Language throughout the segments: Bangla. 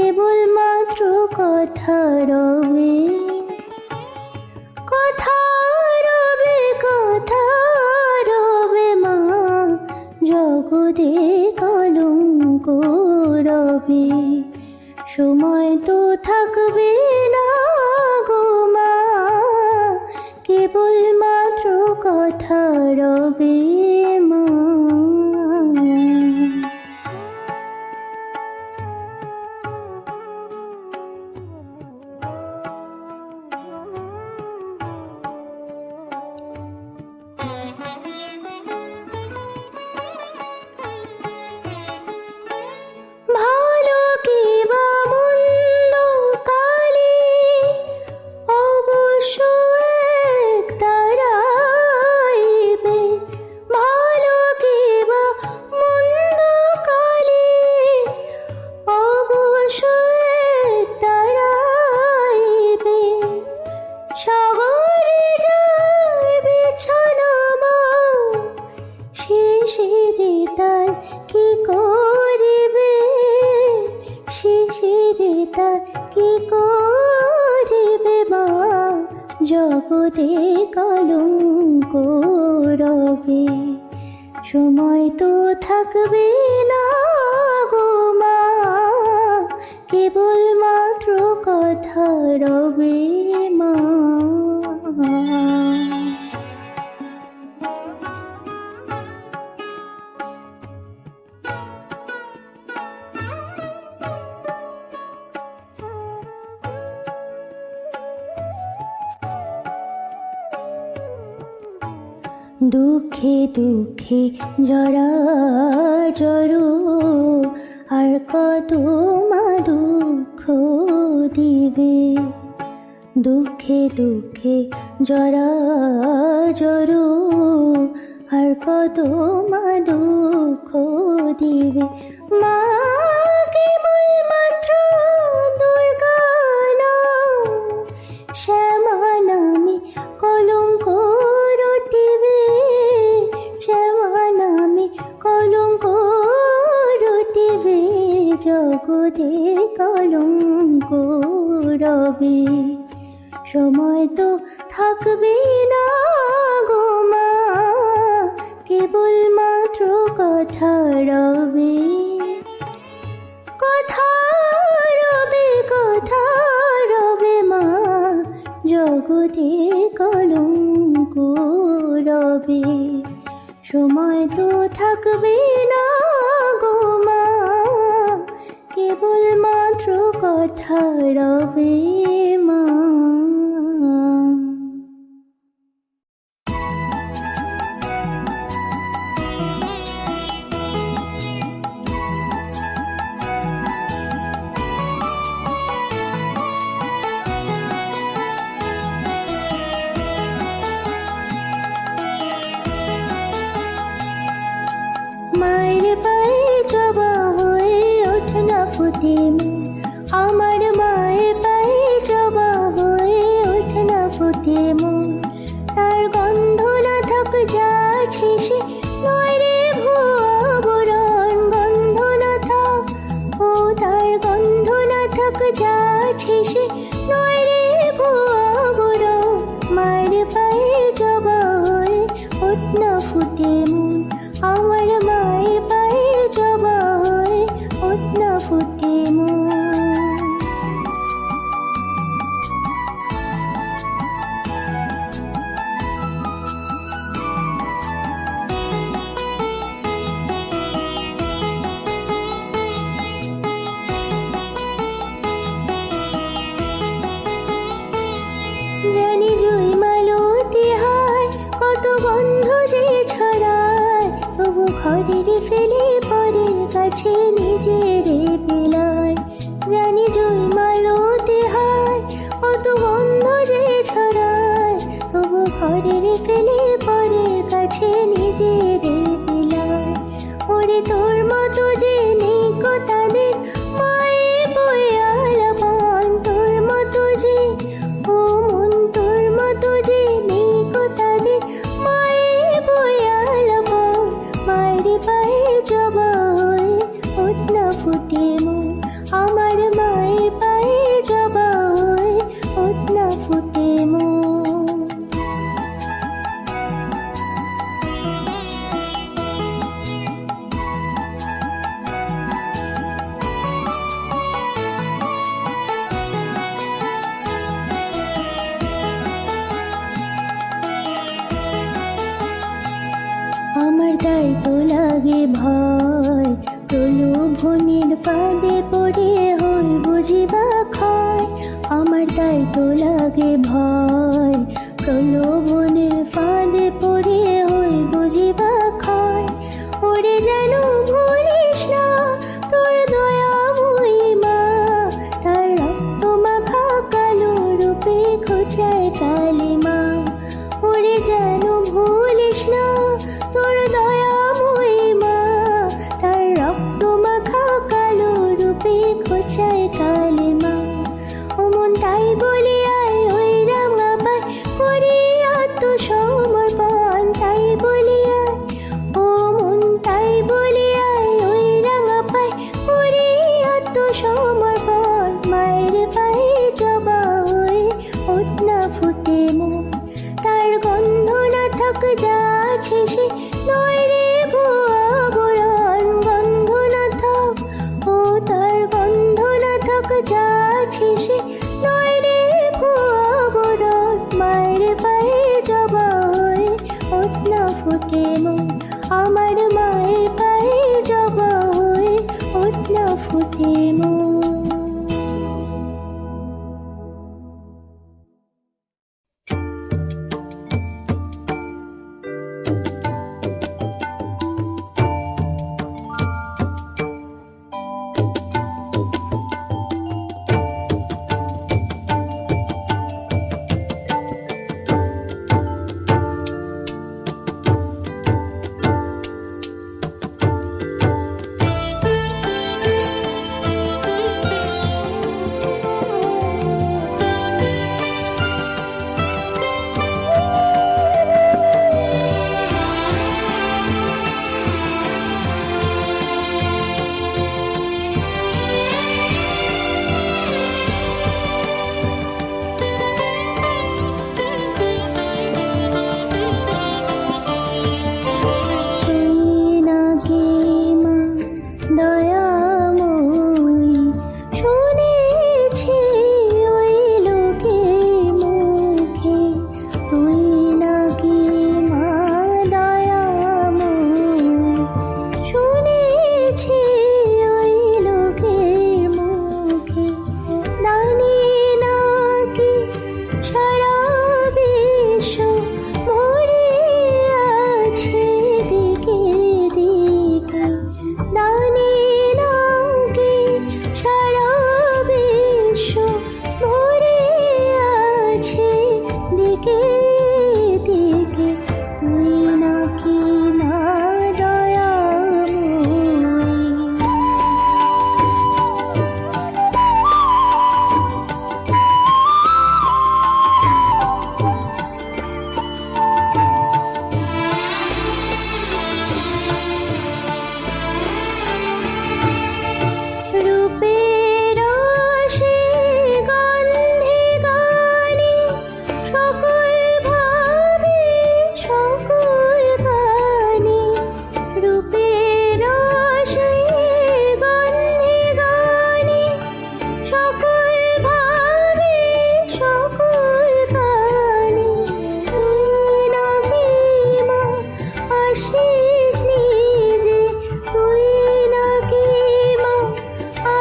কেবলমাত্র কথার হয়তো থাকবে না গো মা কেবল মাত্র কথা রবে মা। দেখে জরা জরু আর কত মা দুঃখ দিবে দুঃখে দুঃখে জরা জরু আর কত মা দুঃখ দিবে মা যে কলঙ্ক রবে, সময় তো থাকবে না গোমা কেবল মাত্র কথা রবে। কথা রবে কথা রবে মা, জগতে কলঙ্ক রবে। সময় তো থাকবে đó vì 请你记。ফুটে আমার Lord,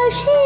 আসে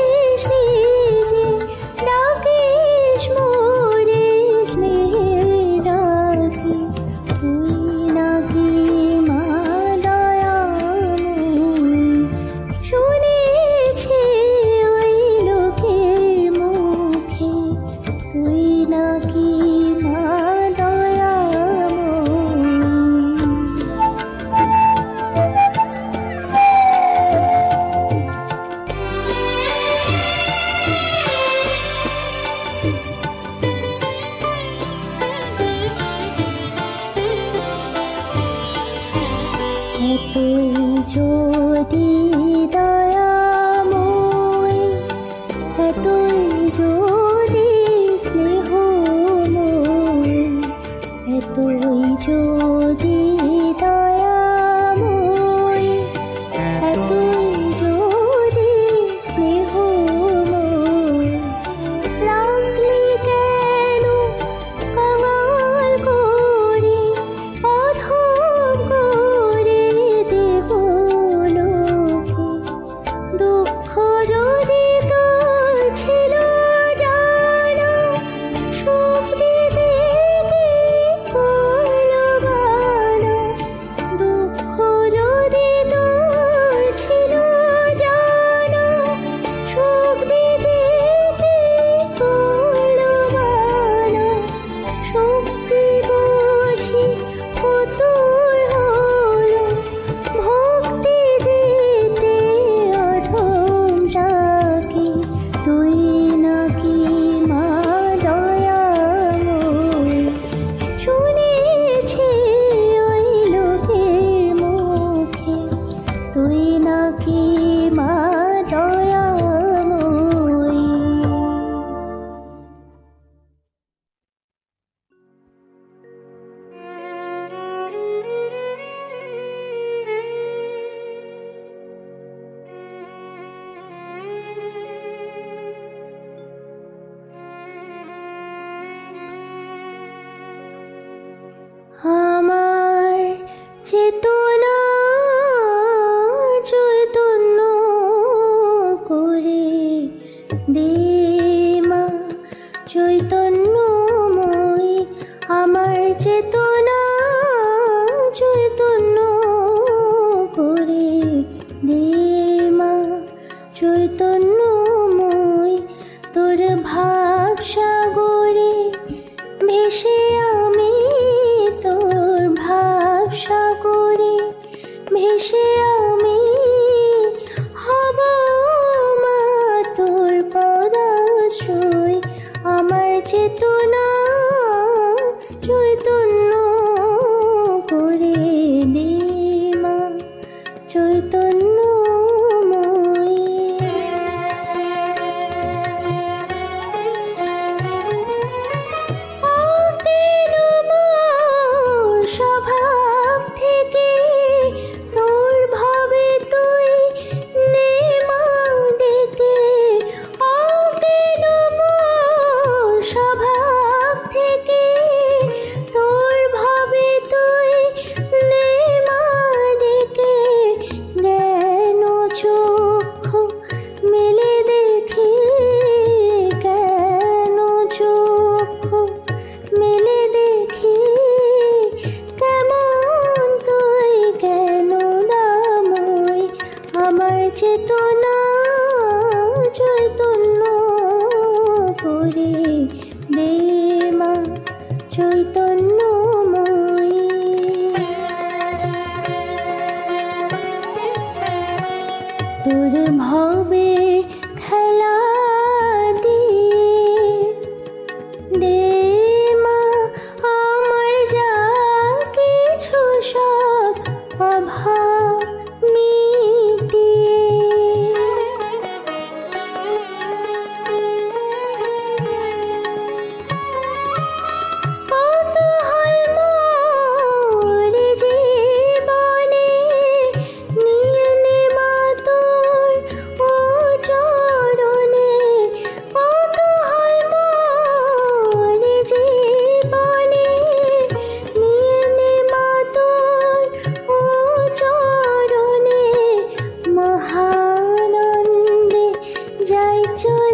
ভেসে আমি তোর ভাব সাগরে ভেসে চলে